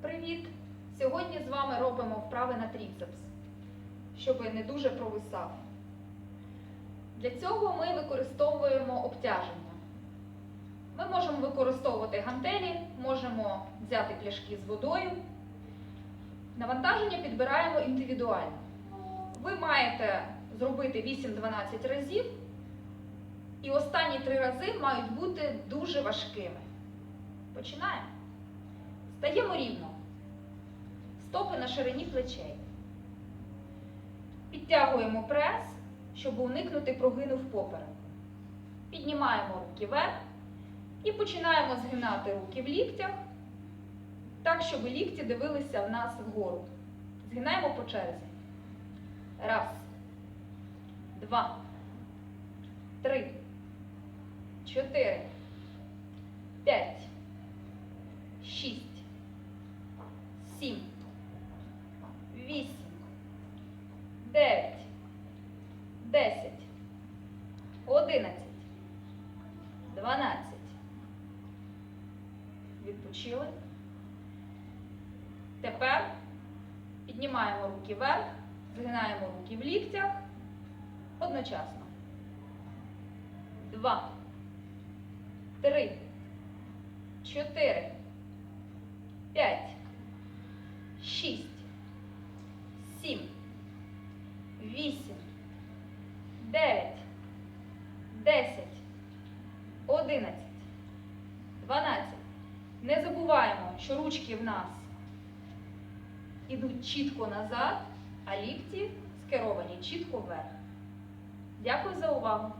Привіт! Сьогодні з вами робимо вправи на тріцепс, щоб не дуже провисав. Для цього ми використовуємо обтяження. Ми можемо використовувати гантелі, можемо взяти пляшки з водою. Навантаження підбираємо індивідуально. Ви маєте зробити 8-12 разів, і останні три рази мають бути дуже важкими. Починаємо. Стаємо рівно. Стопи на ширині плечей. Підтягуємо прес, щоб уникнути прогину в попереку. Піднімаємо руки вверх і починаємо згинати руки в ліктях, так, щоб лікті дивилися в нас вгору. Згинаємо по черзі. Раз, два, три, чотири, п'ять, шість, сім, одинадцять, дванадцять. Відпочили. Тепер піднімаємо руки вверх, згинаємо руки в ліктях. Одночасно. Два, три, чотири, п'ять, шість, сім, вісім, 10, 11, 12. Не забуваємо, що ручки в нас ідуть чітко назад, а лікті скеровані чітко вверх. Дякую за увагу!